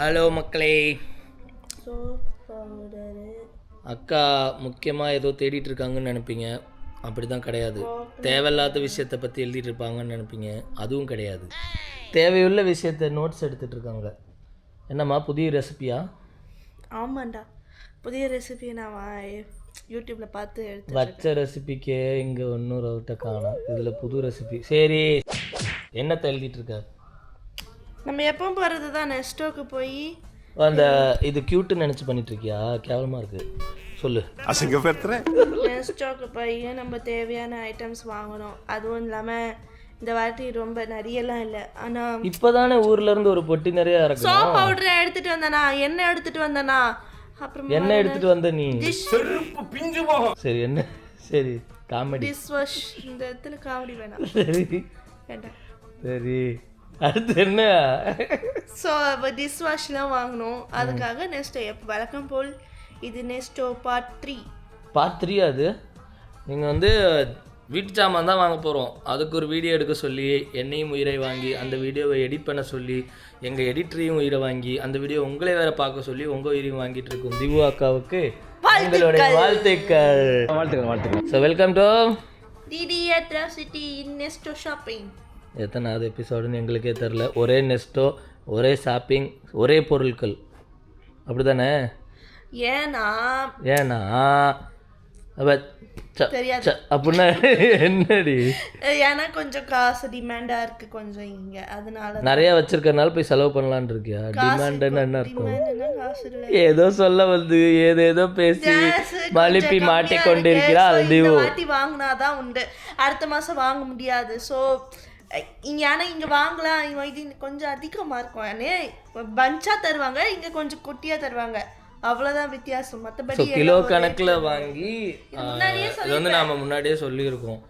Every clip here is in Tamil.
ஹலோ மக்களே. அக்கா முக்கியமாக ஏதோ தேடிட்டு இருக்காங்கன்னு நினைப்பீங்க. அப்படி தான் கிடையாது தேவையில்லாத விஷயத்தை பற்றி எழுதிட்டு இருப்பாங்கன்னு நினைப்பீங்க. அதுவும் கிடையாது. தேவையுள்ள விஷயத்த நோட்ஸ் எடுத்துட்டு இருக்காங்க. என்னம்மா புதிய ரெசிபியா ஆமாண்டா. புதிய ரெசிபி நான் யூடியூப்ல பார்த்து எடுத்து வச்ச ரெசிபிக்கே இங்கே ரவுட்டை காணும். இதில் புது ரெசிபி சரி. என்னத்தை எழுதிட்டு இருக்க? நம்ம எப்போ போகிறது தான் நெஸ்டோக்கு போய் அந்த இது க்யூட்டுன்னு நினச்சி பண்ணிட்டு இருக்கியா கேவலமாக இருக்கு. சொல்லு. நெஸ்டோக்கு போய் நம்ம தேவையான ஐட்டம்ஸ் வாங்கணும். அதுவும் இல்லாமல் இந்த வாட்டி ரொம்ப நிறையலாம் இல்லை. ஆனால் இப்போதானே ஊர்ல இருந்து ஒரு பொட்டி நிறைய இறக்கணும் சோப் பவுடரை எடுத்துட்டு வந்தனா? எண்ணெய் எடுத்துட்டு வந்தனா? அப்புறமா என்ன? எடுத்துட்டு வந்த நீ. சரி என்ன? சரி காமெடி டிஷ் வாஷ் இந்த இடத்துல காமெடி வேணாம். சரி. வேண்டாம். சரி. அடுத்து என்ன? ஸோ டிஷ் வாஷ்லாம் வாங்கணும். அதுக்காக நெக்ஸ்ட் எப்போ வழக்கம் போல் இது நெக்ஸ்டோ பார்ட் த்ரீ பார்ட் த்ரீ அது? நீங்கள் வந்து வீட்டு சாமான் தான் வாங்க போகிறோம் அதுக்கு ஒரு வீடியோ எடுக்க சொல்லி என்னையும் உயிரை வாங்கி அந்த வீடியோவை எடிட் பண்ண சொல்லி எங்கள் எடிட்டரையும் உயிரை வாங்கி அந்த வீடியோ உங்களே வேற பார்க்க சொல்லி உங்கள் உயிரையும் வாங்கிட்டு இருக்கும். திவு அக்காவுக்கு உங்களுடைய வாழ்த்துக்கள். வாழ்த்துக்கள். வாழ்த்துக்கள் so welcome to DD atrocity in நெக்ஸ்டோ shopping எத்தனாவது எபிசோடுன்னு எங்களுக்கே தெரில ஒரே நெஸ்ட்டோ ஒரே ஷாப்பிங் ஒரே பொருட்கள். அப்படி தானே ஏன்னா ஏன்னா அப்ப தெரியாது. அப்படின்னா என்னடி? ஏன்னா கொஞ்சம் காசு டிமாண்டாக இருக்கு கொஞ்சம் இங்க. அதனால நிறைய வச்சிருக்கறனால போய் செலவு பண்ணலான்னு இருக்கியா? டிமாண்ட்னு என்ன இல்லை. ஏதோ சொல்ல வந்து ஏதேதோ பேசி மழுப்பி மாட்டிக்கொண்டு இருக்கிறாள் இந்த திவு. வாட்டி வாங்கினாதான் உண்டு. அடுத்த மாசம் வாங்க முடியாது. ஸோ இங்க ஆனா இங்க வாங்கலாம். இங்க இது கொஞ்சம் அதிகமா இருக்கும். ஏன்னா பஞ்சா தருவாங்க இங்க கொஞ்சம் குட்டியா தருவாங்க. அவ்வளவுதான் வித்தியாசம். ஸோ மத்தபடி கிலோ கணக்கில் வாங்கி இது வந்து நாம முன்னாடியே சொல்லியிருக்கோம்.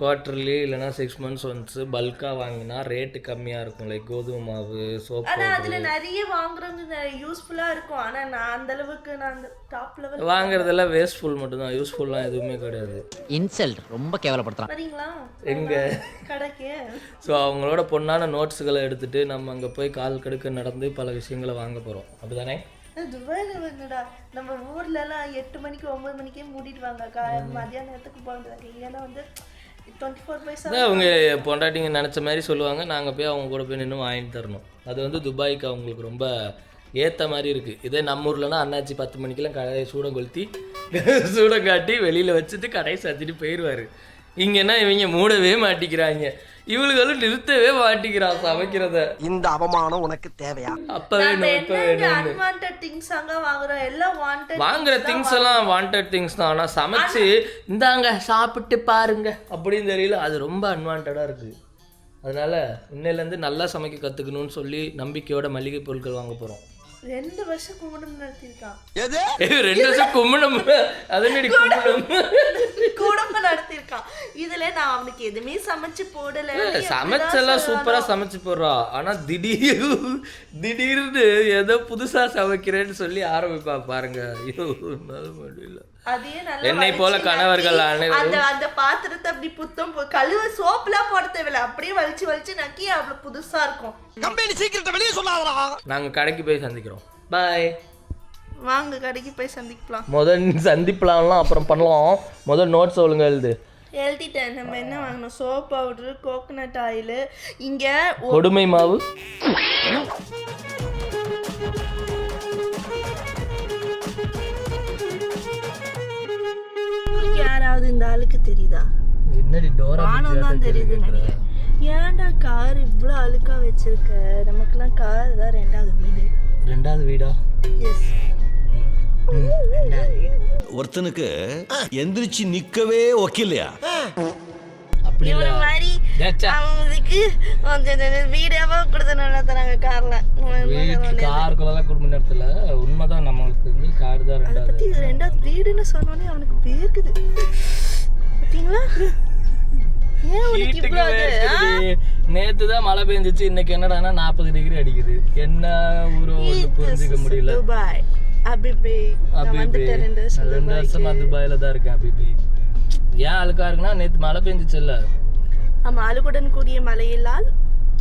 குவார்டர்லி இல்லைன்னா சிக்ஸ் மந்த்ஸ் ஒன்ஸ் பல்காக வாங்கினா ரேட்டு கம்மியாக இருக்கும். லைக் கோதுமை மாவு சோப் ஆனா அதுல நிறைய வாங்குறது யூஸ்ஃபுல்லா இருக்கும். ஆனா நான் அந்த அளவுக்கு நான் அந்த டாப் லெவல் வாங்குறதெல்லாம் வேஸ்ட்ஃபுல் மட்டும்தான். யூஸ்ஃபுல்லாம் எதுவுமே கிடையாது. இன்சல்ட் ரொம்ப கேவலப்படுத்துறான். வரீங்களா எங்கே? கடைக்கு. ஸோ அவங்களோட பொண்ணான நோட்ஸுகளை எடுத்துட்டு நம்ம அங்கே போய் கால் கடுக்க நடந்து பல விஷயங்களை வாங்க போகிறோம் அப்படிதானே? துபாயில வந்துடா நம்ம ஊர்ல எல்லாம் எட்டு மணிக்கு ஒன்பது மணிக்கே மூடிடுவாங்க. கா மதியான நேரத்துக்கு போகிறது இங்கன்னா வந்து டுவெண்ட்டி ஃபோர் அவங்க பொண்டாட்டிங்க நினச்ச மாதிரி சொல்லுவாங்க. நாங்கள் போய் அவங்க கூட போய் நின்று வாங்கி தரணும். அது வந்து துபாய்க்கு அவங்களுக்கு ரொம்ப ஏற்ற மாதிரி இருக்குது இதே நம்ம ஊர்லனா அண்ணாச்சி பத்து மணிக்கெல்லாம் கடையை சூடம் கொளுத்தி சூடம் காட்டி வெளியில் வச்சுட்டு கடையை சத்திட்டு போயிடுவார் இங்கன்னா இவங்க மூடவே மாட்டிக்கிறாங்க. இவளுகளும் நிறுத்தவே மாட்டிக்கிறான் சமைக்கிறத இந்த அவமானம் உனக்கு தேவையா? அப்பவே நம்ம வேணும் இப்ப என்ன வேணும் அன்வான்ட் திங்ஸ் அங்க வாங்குறோம்? எல்லாம் வாண்டட் வாங்குற திங்ஸ் எல்லாம் வாண்டட் திங்ஸ் தான். ஆனால் சமைச்சு இந்தாங்க சாப்பிட்டு பாருங்க. அப்படின்னு தெரியல. அது ரொம்ப அன்வான்டாக இருக்கு. அதனால இன்னையிலேருந்து நல்லா சமைக்க கற்றுக்கணும்னு சொல்லி நம்பிக்கையோட மளிகை பொருட்கள் வாங்க போகிறோம் ரெண்டு வருஷம் கும்பிடம் நடத்திருக்கான் ரெண்டு வருஷம் கும்பிடும் அதனடி கும்பிடும்? குடும்பம் நடத்திருக்கான் இதுல நான் அவனுக்கு எதுவுமே சமைச்சு போடல. சமைச்செல்லாம் சூப்பராக சமைச்சு போடுறா. ஆனால் திடீர் திடீர்னு ஏதோ புதுசாக சமைக்கிறேன்னு சொல்லி ஆரம்பிப்பா பாருங்க. ஐயோ முடியல. என்னை போல கணவர்கள் அந்த அந்த பாத்திரத்தை அப்படி புத்தம் கழுவ சோப்புலாம் போட தேவையில்ல. அப்படியே வலிச்சு வலிச்சு நக்கி அவ்வளவு புதுசா இருக்கும். கம்பெனி சீக்கிரத்தை வெளியே சொல்லாதடா. நாங்கள் கடைக்கு போய் சந்திக்கிறோம். பாய் வாங்க கடைக்கு போய் சந்திக்கலாம். முதல் சந்திப்பலாம்லாம் அப்புறம் பண்ணலாம். முதல் நோட்ஸ் ஒழுங்கா எழுது. எழுதிட்டேன். நம்ம என்ன வாங்கணும்? சோப் பவுடரு கோகனட் ஆயில் இங்க கொடுமை மாவு. யாராவது இந்த ஆளுக்கு தெரியுதா? என்னடி டோரா வானம் தான் தெரியுது ஏன்டா கார் இவ்வளோ அழுக்கா வச்சிருக்க? நமக்கெல்லாம் கார் தான் ரெண்டாவது வீடு. ரெண்டாவது வீடா? எஸ் ஒருத்தனுக்கு எந்திரிச்சு நிக்கவே ஒக்கில்லையா அப்படி இவன மாதிரி அவங்களுக்கு வீடாவா கொடுத்து நல்லா தராங்க கார்ல. வீட்டு காருக்குள்ளலாம் குடும்ப நேரத்தில் உண்மைதான் நம்மளுக்கு வந்து கார் தான் ரெண்டாவது. பத்தி ரெண்டாவது வீடுன்னு சொன்னோடனே அவனுக்கு வேர்க்குது. நேத்து தான் மழை பெஞ்சிச்சு. இன்னைக்கு என்னடான்னா நாற்பது டிகிரி அடிக்குது. என்ன ஊரோ புரிஞ்சுக்க முடியல. அபிபி அபிபி ரெண்டு வருஷம் துபாயில தான் இருக்கேன் அபிபி ஏன் அழுக்கா இருக்குன்னா நேத்து மழை பெஞ்சிச்சுல்ல ஆமா அழுகுடன் கூடிய மலையிலால்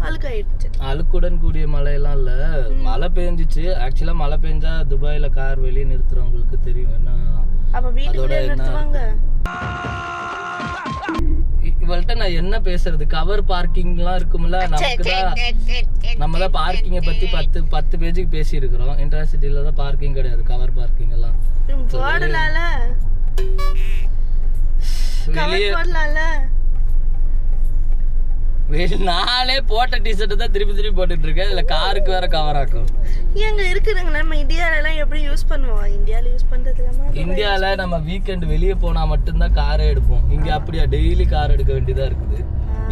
அழுக்காயிடுச்சு அழுக்குடன் கூடிய மழையெல்லாம் இல்ல மழை பெஞ்சிச்சு ஆக்சுவலா மழை பெஞ்சா துபாயில கார் வெளியே நிறுத்துறவங்களுக்கு தெரியும் என்ன அப்ப வீட்டுக்குள்ளே நிறுத்துவாங்க இ- இவள்ட்ட நான் என்ன பேசுறது கவர் பார்க்கிங்லாம் இருக்கும்ல நமக்கு தான் நம்ம தான் பார்க்கிங்கை பத்தி பத்து பத்து பேஜுக்கு பேசி இருக்கிறோம் இன்டர்சிட்டியில தான் பார்க்கிங் கிடையாது. கவர் பார்க்கிங் எல்லாம். போடலாம்ல. வெளியே போடலாம்ல. நானே போட்ட டிஷர்ட் தான் திருப்பி திருப்பி போட்டுட்டு இருக்கேன் இதுல காருக்கு வேற கவர் ஆக்கும். ஏங்க இருக்குதுங்க. நம்ம இந்தியால எப்படி யூஸ் பண்ணுவோம்? இந்தியால யூஸ் பண்றது இல்லாம இந்தியால நம்ம வீக்கெண்ட் வெளியே போனா மட்டும்தான் காரே எடுப்போம். இங்க அப்படியா? டெய்லி கார் எடுக்க வேண்டியதா இருக்குது.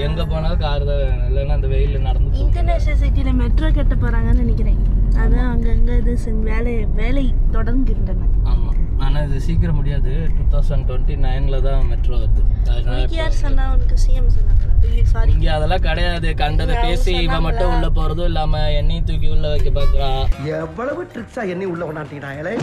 எங்க போனாலும் கார் தான் வேணும். இல்லைன்னா அந்த வெயில்ல நடந்து இன்டர்நேஷனல் சிட்டில மெட்ரோ கட்ட போறாங்கன்னு நினைக்கிறேன். அதான் அங்கங்க இது வேலை வேலை தொடர்கின்றன ஆமா. ஆனா இது சீக்கிரம் முடியாது. டூ தௌசண்ட் டுவெண்ட்டி நைன்ல தான் மெட்ரோ வருது. அதனால சொன்னா? உனக்கு சிஎம் சாரி இங்க அதெல்லாம் கிடையாது. கண்டதை பேசி இவன் மட்டும் உள்ள போறதும் இல்லாம என்னையும் தூக்கி உள்ள வைக்க பாக்குறா எவ்வளவு ட்ரிக்ஸா என்னை உள்ள கொண்டாட்டினாங்களே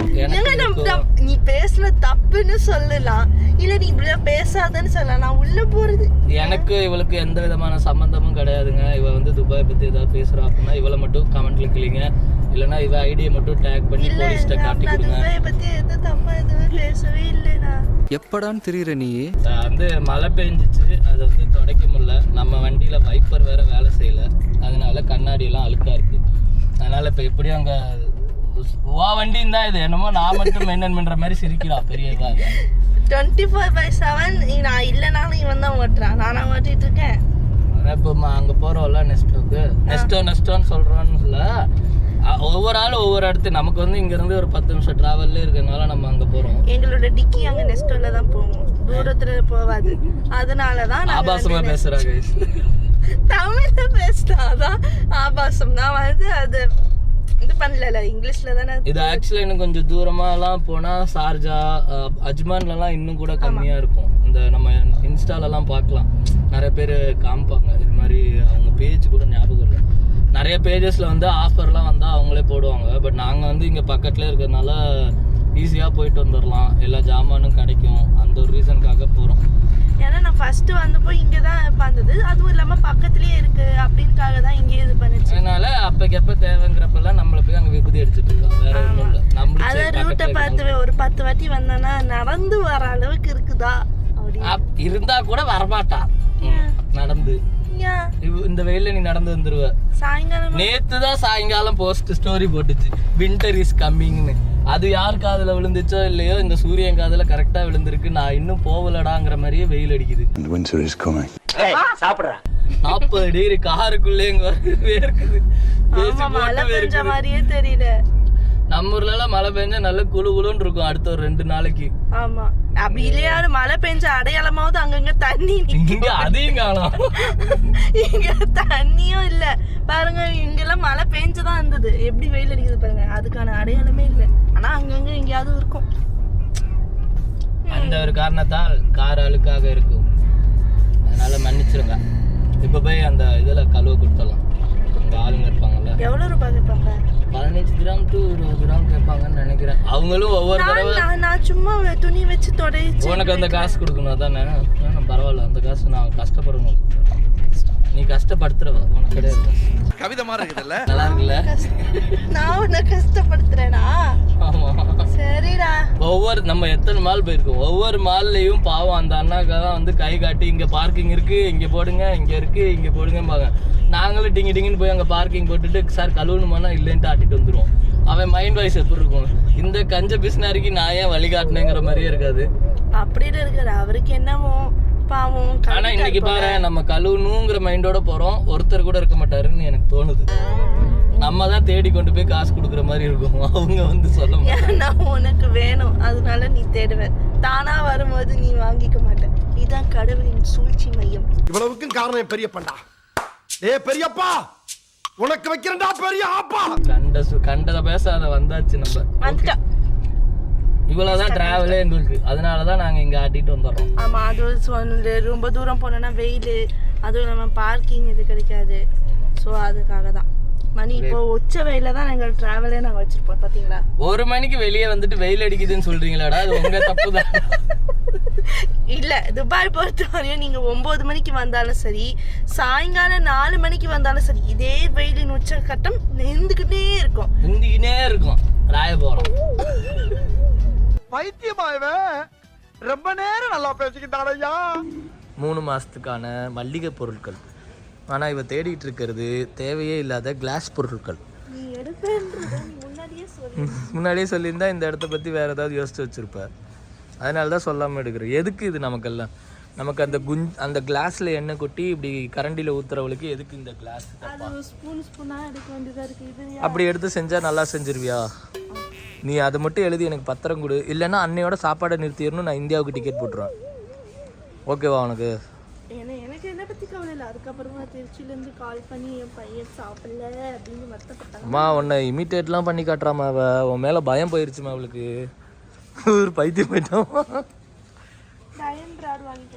நீ பேசுன தப்புன்னு சொல்லலாம். இல்ல நீ இப்படிலாம் பேசாதன்னு சொல்லலாம். நான் உள்ள போறது. எனக்கு இவளுக்கு எந்த விதமான சம்பந்தமும் கிடையாதுங்க. இவ வந்து துபாய் பத்தி ஏதாவது பேசுறா அப்படின்னா இவளை மட்டும் கமெண்ட்ல கிளிங்க இல்லைன்னா இவ ஐடியை மட்டும் டேக் பண்ணி போலீஸ்ட்ட காட்டி கொடுங்க. துபாயை பத்தி எது தப்பா எதுவுமே பேசவே இல்லை நான் எப்படான்னு தெரியுற நீ? வந்து மழை பெஞ்சிச்சு. அதை வந்து துடைக்க முடியல. நம்ம வண்டியில வைப்பர் வேற வேலை செய்யல. அதனால கண்ணாடி எல்லாம் அழுக்கா இருக்கு. அதனால இப்ப எப்படியும் அங்க வா வண்டின்னு தான் இது. என்னமோ நான் மட்டும் மெயின்டைன் பண்ற மாதிரி சிரிக்கிறா பெரிய இதா. டுவெண்ட்டி ஃபோர் பை செவன் நான் இல்லைனாலும் இவன் தான் ஓட்டுறான். நானா ஓட்டிட்டு இருக்கேன். அதான் இப்போ அங்க போறோம்ல நெஸ்டோக்கு. நெஸ்டோ நெஸ்டோன்னு சொல்றோன்னு சொல்ல ஒவ்வொரு ஆளும் ஒவ்வொரு இடத்து. நமக்கு வந்து இங்க இருந்து ஒரு பத்து நிமிஷம் டிராவல்ல இருக்கறனால நம்ம அங்க போறோம். எங்களோட டிக்கி அங்க நெஸ்டோல தான் போவோம் தூரத்துல போவாது. அதனால தான் நாங்க ஆபாசமா வந்து பேசுறா கைஸ் தமிழ்ல பேசினாதான் ஆபாசம். நான் வந்து அது இது பண்ணல இங்கிலீஷ்ல தானே இது ஆக்சுவலா இன்னும் கொஞ்சம் தூரமாலாம் போனா சார்ஜா அஹ், அஜ்மான்லலாம் இன்னும் கூட கம்மியா இருக்கும். இந்த நம்ம இன்ஸ்டாலலாம் பார்க்கலாம் நிறைய பேர் காமிப்பாங்க. இது மாதிரி அவங்க பேஜ் கூட ஞாபகம் இல்லை. நிறைய பேஜஸ்ல வந்து ஆஃபர்லாம் வந்தால் அவங்களே போடுவாங்க. பட் நாங்கள் வந்து இங்கே பக்கத்துல இருக்கிறதுனால ஈஸியாக போயிட்டு வந்துடலாம் எல்லா ஜாமானும் கிடைக்கும். அந்த ஒரு ரீசனுக்காக போகிறோம் ஏன்னா நான் ஃபர்ஸ்ட் வந்தப்போ இங்க தான் பார்த்தது அதுவும் இல்லாம பக்கத்துலயே இருக்கு அப்படின்னுக்காக தான் இங்கேயே இது பண்ணுச்சு. அதனால அப்பக்கு எப்போ தேவைங்கிறப்பெல்லாம் நம்மளை போய் அங்கே விபூதி அடிச்சுட்டு இருக்கோம் வேற ஒன்றும் இல்லை. நம்மளுக்கு ரூட்டை பார்த்து ஒரு பத்து வாட்டி வந்தேன்னா நடந்து வர அளவுக்கு இருக்குதா? அப்- இருந்தா கூட வரமாட்டா. நடந்து. இந்த வெயில்ல நீ நடந்து வந்துருவ. சாயங்காலம்? நேத்து தான் சாயங்காலம் போஸ்ட் ஸ்டோரி போட்டுச்சு. வின்டர் இஸ் கம்மிங்னு அது யார் காதுல விழுந்துச்சோ இல்லையோ இந்த சூரியன் காதுல கரெக்டா விழுந்திருக்கு. நான் இன்னும் போகலடாங்கிற மாதிரியே வெயில் அடிக்குது. Coming. நாற்பது டிகிரி காருக்குள்ளே இங்க வந்து வேர்க்குது. ஏசி ஆமா மழை போட்டு பெஞ்ச வேர்க்குது. மாதிரியே தெரியல. நம்ம ஊர்ல எல்லாம் மழை பெஞ்சா நல்ல குளு குளுன்னு இருக்கும் அடுத்த ஒரு ரெண்டு நாளைக்கு. ஆமா. அப்படி இல்லையாவது மழை பெஞ்ச அடையாளமாவது அங்கங்க தண்ணி. இங்க அதையும் காணோம். இங்க தண்ணியும் இல்ல. பாருங்க இங்கெல்லாம் மழை பெஞ்சுதான் இருந்தது. எப்படி வெயில் அடிக்குது பாருங்க. அதுக்கான அடையாளமே இல்ல. ஆனா அங்கங்க எங்கேயாவது இருக்கும். அந்த ஒரு காரணத்தால் கார் அழுக்காக இருக்கும். அதனால மன்னிச்சிருங்க. இப்ப போய் அந்த இதுல கழுவ கொடுத்துடலாம். அங்க ஆளுங்க இருப்பாங்கல்ல. எவ்வளவு ரூபாய் கேட்பாங்க? கிராம் டு இருபது கிராம் கேட்பாங்கன்னு நினைக்கிறேன். அவங்களும் ஒவ்வொரு தடவை நான் சும்மா துணி வச்சு தொடச்சு உனக்கு அந்த காசு கொடுக்கணும் அதானே? வேணாம் பரவாயில்ல அந்த காசு நான் கஷ்டப்படணும் நீ கஷ்டப்படுத்துறவ உனக்கு கிடையாது. கவிதை மாதிரி இருக்குதுல்ல? நல்லா இருக்குல்ல? நான் உன்னை கஷ்டப்படுத்துறேனா? ஆமா. சரிடா. ஒவ்வொரு நம்ம எத்தனை மால் போயிருக்கோம்? ஒவ்வொரு மால்லையும் பாவம் அந்த அண்ணாக்கா தான் வந்து கை காட்டி இங்க பார்க்கிங் இருக்கு இங்க போடுங்க இங்க இருக்கு இங்க போடுங்கம்பாங்க. நாங்களும் டிங்கி டிங்கின்னு போய் அங்க பார்க்கிங் போட்டுட்டு சார் கழுவணுமானா இல்லைன்ட்டு ஆட்டிட்டு வந்துருவோம். அவன் மைண்ட் வாய்ஸ் எப்படி இருக்கும்? இந்த கஞ்ச பிஸ்னாரிக்கு நான் ஏன் வழிகாட்டினேங்கிற மாதிரியே இருக்காது. அப்படின்னு இருக்காரு அவருக்கு என்னமோ பாவம் ஆனா இன்னைக்கு. பாரு நம்ம கழுவணுங்கிற மைண்டோட போறோம். ஒருத்தர் கூட இருக்க மாட்டாருன்னு எனக்கு தோணுது. நம்ம தான் தேடி கொண்டு போய் காசு கொடுக்குற மாதிரி இருக்கும். அவங்க வந்து சொல்ல மாட்டாங்க. ஏன்னா உனக்கு வேணும். அதனால நீ தேடுவ. தானா வரும்போது நீ வாங்கிக்க மாட்ட. இதான் கடவுளின் சூழ்ச்சி மையம். இவ்வளவுக்கும் காரணம் என் பெரியப்பன்டா. ஏ பெரியப்பா! உனக்கு வைக்கிறேன்டா பெரிய ஆப்பா! கண்ட சு- கண்டதை பேசாத வந்தாச்சு நம்ம. வந்துட்டா. இவ்வளவுதான் டிராவலே எங்களுக்கு. அதனால தான் நாங்க இங்க ஆட்டிட்டு வந்துடுறோம் ஆமா அது சொன்னது ரொம்ப தூரம் போனோம்னா வெயில் அதுவும் இல்லாமல் பார்க்கிங் இது கிடைக்காது. ஸோ அதுக்காக தான் மணி இப்போ உச்ச வெயில தான் நாங்கள் டிராவலே நாங்கள் வச்சிருப்போம் பார்த்தீங்களா ஒரு மணிக்கு வெளியே வந்துட்டு வெயில் அடிக்குதுன்னு சொல்றீங்களாடா? அது உங்க தப்பு தான் இல்ல துபாய் பொறுத்த வரையும் நீங்க ஒன்பது மணிக்கு வந்தாலும் சரி சாயங்காலம் நாலு மணிக்கு வந்தாலும் சரி இதே வெயிலின் உச்சக்கட்டம் நின்றுக்கிட்டே இருக்கும். ஹிந்திக்கினே இருக்கும். ராயபுரம். இவன் ரொம்ப நேரம் நல்லா பேசிக்கிட்டான் ஐயா மூணு மாதத்துக்கான மல்லிகை பொருட்கள். ஆனால் இவ தேடிட்டு இருக்கிறது தேவையே இல்லாத கிளாஸ் பொருட்கள். முன்னாடியே சொல்லு. முன்னாடியே சொல்லியிருந்தா இந்த இடத்த பற்றி வேறு ஏதாவது யோசிச்சு வச்சுருப்ப. அதனால தான் சொல்லாமல் எடுக்கிறேன் எதுக்கு இது நமக்கெல்லாம்? நமக்கு அந்த குஞ் அந்த கிளாஸில் எண்ணெய் கொட்டி இப்படி கரண்டியில் ஊற்றுறவளுக்கு எதுக்கு இந்த கிளாஸ் அது ஸ்பூன் ஸ்பூனா எடுக்க வேண்டியதா இருக்கு. இது அப்படி எடுத்து செஞ்சால் நல்லா செஞ்சிருவியா? நீ அதை மட்டும் எழுதி எனக்கு பத்திரம் கொடு. இல்லைன்னா அன்னையோட சாப்பாடை நிறுத்திடணும் நான் இந்தியாவுக்கு டிக்கெட் போட்டுருவேன். ஓகேவா உனக்கு? எனக்கு என்ன பத்தி கவலை இல்லை. அதுக்கப்புறமா கால் பண்ணி என் பையன் சாப்பிடல அப்படின்னு வருத்தப்பட்டாங்க. அம்மா உன்னை இமிட்டேட்லாம் பண்ணி காட்டுறாம அவ உன் மேலே பயம் போயிருச்சுமா அவளுக்கு? ஒரு பைத்தியம் போயிட்டோம்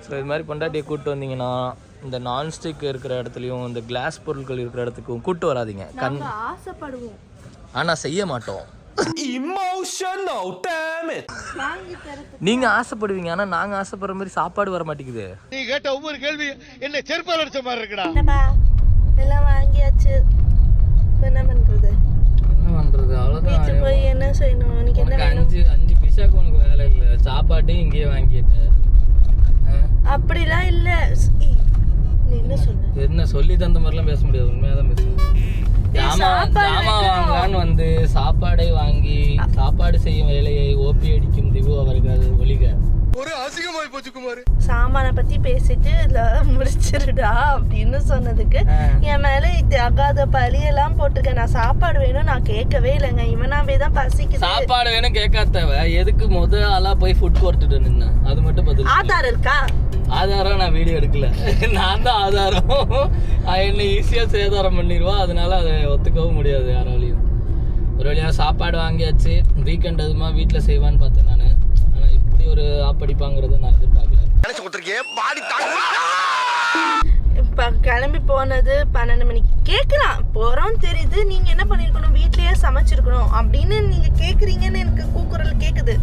ஸோ இது மாதிரி பொண்டாட்டியை கூப்பிட்டு வந்தீங்கன்னா இந்த நான்ஸ்டிக் இருக்கிற இடத்துலையும் இந்த கிளாஸ் பொருட்கள் இருக்கிற இடத்துக்கும் கூப்பிட்டு வராதீங்க. கண் ஆசைப்படுவோம். ஆனால் செய்ய மாட்டோம். இமோஷனல் டேம் நீங்கள் ஆசைப்படுவீங்க ஆனால் நாங்கள் ஆசைப்படுற மாதிரி சாப்பாடு வர மாட்டேங்குது. நீ கேட்ட ஒவ்வொரு கேள்வி என்ன செருப்பால் அடிச்ச மாதிரி இருக்குடா. என்னப்பா எல்லாம் வாங்கியாச்சு. இப்ப என்ன பண்றது? என்ன பண்ணுறது அவ்வளோதான் வீட்டுக்கு போய் என்ன செய்யணும்? உனக்கு என்ன அஞ்சு அஞ்சு பிசாக்கு உனக்கு வேலை இல்லை. சாப்பாட்டையும் இங்கேயே வாங்கிட்ட. அப்படிலாம் இல்ல. என்ன சொன்ன? என்ன சொல்லி தந்த மாதிரிலாம் பேச முடியாது. உண்மையாக தான் பேசுவேன். வாங்கலான்னு வந்து சாப்பாடை வாங்கி சாப்பாடு செய்யும் வேலையை ஓபி அடிக்கும் திவு அவர்கள் ஒளிக ஒரு அசிங்கமாய் போச்சு குமார். சாமானை பத்தி பேசிட்டு முடிச்சிருடா அப்படின்னு சொன்னதுக்கு என் மேல இது அகாத பழியெல்லாம் போட்டுக்க நான் சாப்பாடு வேணும் நான் கேட்கவே இல்லைங்க. இவனாவே தான் பசிக்குது. சாப்பாடு வேணும் கேட்காதவ. எதுக்கு முத ஆளா போய் ஃபுட் கோர்ட்டுட்டு நின்ன அது மட்டும் பதில். ஆதார் இருக்கா? ஆதாரம் நான் வீடியோ எடுக்கல. நான் தான் ஆதாரம். என்ன ஈஸியாக சேதாரம் பண்ணிடுவா. அதனால அதை ஒத்துக்கவும் முடியாது யாராலையும். ஒரு வழியா சாப்பாடு வாங்கியாச்சு. வீக்கெண்ட் அதுமா வீட்டில் செய்வான்னு பார்த்தேன்? இப்படி ஒரு ஆப்படிப்பாங்கிறத நான் எதிர்பார்க்கல. நினைச்சு கொடுத்துருக்கேன் பாடி தாங்க இப்ப கிளம்பி போனது பன்னெண்டு மணிக்கு. கேட்கலாம் போறோம் தெரியுது. நீங்க என்ன பண்ணிருக்கணும்? வீட்லயே சமைச்சிருக்கணும். அப்படின்னு நீங்க கேக்குறீங்கன்னு எனக்கு கூக்குரல் கேக்குது.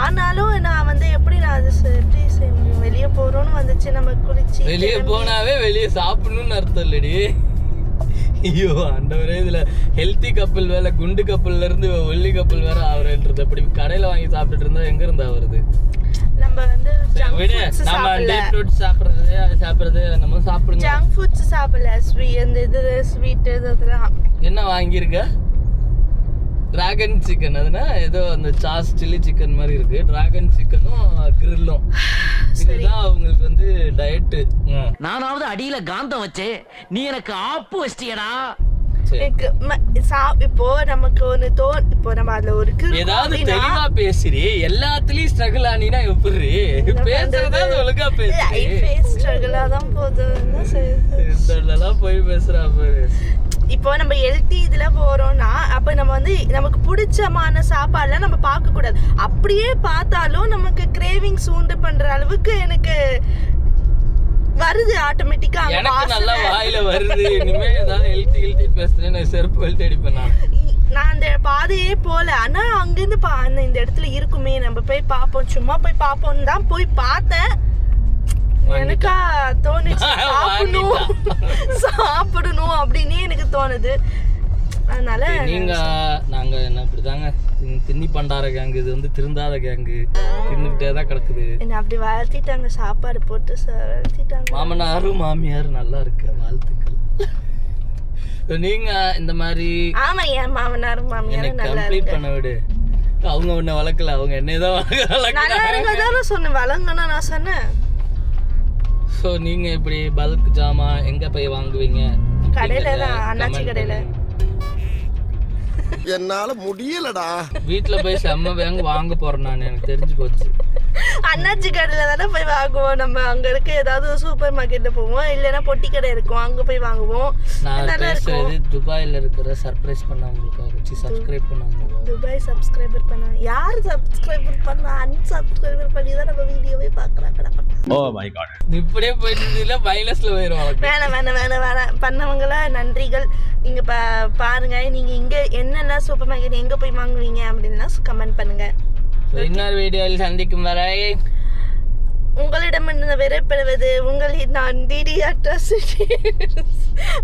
ஆனாலும் நான் வந்து எப்படி நான் அது எப்படி செய்ய முடியும் வெளியே போறோம்னு வந்துச்சு நம்ம குளிச்சு வெளியே போனாவே வெளியே சாப்பிடணும்னு அர்த்தம் இல்லடி. ஐயோ ஆண்டவரே இதுல ஹெல்த்தி கப்பல் வேலை குண்டு கப்பல்ல இருந்து ஒல்லி கப்பல் வேற ஆகுறேன்றது. அப்படி கடையில வாங்கி சாப்பிட்டுட்டு இருந்தா எங்க இருந்தா வருது நம்ம வந்து விடு. நம்ம சாப்பிடல. டே ஃப்ரூட் சாப்பிடுறது சாப்பிடுறது நம்ம சாப்பிடுங்க ஜங்க் ஃபுட்ஸ் சாப்பிடல. ஸ்வீ அந்த இது ஸ்வீட் இதெல்லாம் என்ன வாங்கியிருக்க? டிராகன் சிக்கன் அதுனா ஏதோ அந்த சாஸ் சில்லி சிக்கன் மாதிரி இருக்கு. டிராகன் சிக்கனும் கிரில்லும் இதுதான் அவங்களுக்கு வந்து டயட்டு நானாவது அடியில காந்தம் வச்சே. நீ எனக்கு ஆப்பு வச்சிட்டியடா. இப்போ நமக்கு ஒன்று தோன் இப்போ நம்ம அதுல ஒரு ஏதாவது தெளிவா பேசுறி எல்லாத்துலயும் ஸ்ட்ரகிள் ஆனினா எப்படி பேசுறதாவது ஒழுங்கா பேசுறி லைஃபே ஸ்ட்ரகிளாக தான் போகுது இதெல்லாம் போய் பேசுறா பாரு. இப்போ நம்ம ஹெல்த்தி இதுல போறோம்னா அப்ப நம்ம வந்து நமக்கு பிடிச்சமான சாப்பாடுலாம் நம்ம பார்க்க கூடாது அப்படியே பார்த்தாலும் நமக்கு கிரேவிங்ஸ் உண்டு பண்ற அளவுக்கு எனக்கு வருது ஆட்டோமேட்டிக்கா எனக்கு நல்லா வாயில வருது. இனிமே ஏதாவது ஹெல்த்தி ஹெல்த்தி பேசுறேன் நான் செருப்பு ஹெல்த் அடிப்பேன் நான். நான் அந்த பாதையே போல. ஆனா அங்கிருந்து பா அந்த இந்த இடத்துல இருக்குமே. நம்ம போய் பார்ப்போம். சும்மா போய் பார்ப்போம் தான் போய் பார்த்தேன். எனக்கா தோணுச்சு. சாப்பிடணும். சாப்பிடணும் அப்படின்னு தோணுது. அதனால நீங்க நாங்க என்ன இப்படிதாங்க தின்னி பண்டார கேங்கு இது வந்து திருந்தாத கேங்கு தின்னுக்கிட்டே தான் கிடக்குது. என்ன அப்படி வளர்த்திட்டாங்க சாப்பாடு போட்டு வளர்த்திட்டாங்க மாமனாரும் மாமியாரும் நல்லா இருக்க. வாழ்த்துக்கள். நீங்க இந்த மாதிரி ஆமா என் மாமனாரும் மாமியாரும் நல்லா கம்ப்ளீட் பண்ண விடு. அவங்க உன்னை வளர்க்கல. அவங்க என்னை தான் வளர்க்கல. சொன்னேன். வளங்கன்னு நான் சொன்னேன். ஸோ நீங்க இப்படி பல்க் ஜாமா எங்க போய் வாங்குவீங்க? கடையில தான், அண்ணாச்சி கடையில. என்னால முடியலடா. வீட்ல போய் செம்ம பேங்க் வாங்க போறேன் நான் எனக்கு தெரிஞ்சு போச்சு. அண்ணாச்சி கடையில தானே போய் வாங்குவோம். நம்ம அங்க இருக்க ஏதாவது சூப்பர் மார்க்கெட்ல போவோம். இல்லைன்னா பொட்டி கடை இருக்கும். அங்க போய் வாங்குவோம். நான் நல்லா இருக்கும். பேசுறது துபாயில இருக்கிற சர்ப்ரைஸ் பண்ணவங்களுக்காக வச்சு சப்ஸ்கிரைப் பண்ணவங்களுக்காக துபாய் சப்ஸ்கிரைபர் பண்ண யார் சப்ஸ்கிரைபர் பண்ணா? அன்சப்ஸ்கிரைபர் பண்ணி தான் நம்ம வீடியோவே பார்க்குறாங்க. நீ இப்படியே போயிட்டு இருந்தீங்கன்னா மைனஸ்ல போயிடும் உனக்கு. வேணாம் வேணாம் வேணாம் வேணாம். பண்ணவங்கள நன்றிகள். நீங்க பா பாருங்க. நீங்க இங்க என்னென்ன சூப்பர் மார்க்கெட் எங்க போய் வாங்குவீங்க அப்படின்னா கமெண்ட் பண்ணுங்க. So, இன்னொரு வீடியோவில் சந்திக்கும் வரை உங்களிடமிருந்து விரைப்பெறுவது உங்களின் நான் டிடி அட்ரஸ்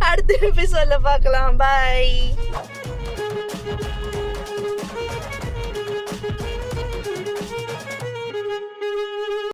அடுத்த எபிசோட்ல பார்க்கலாம். பாய்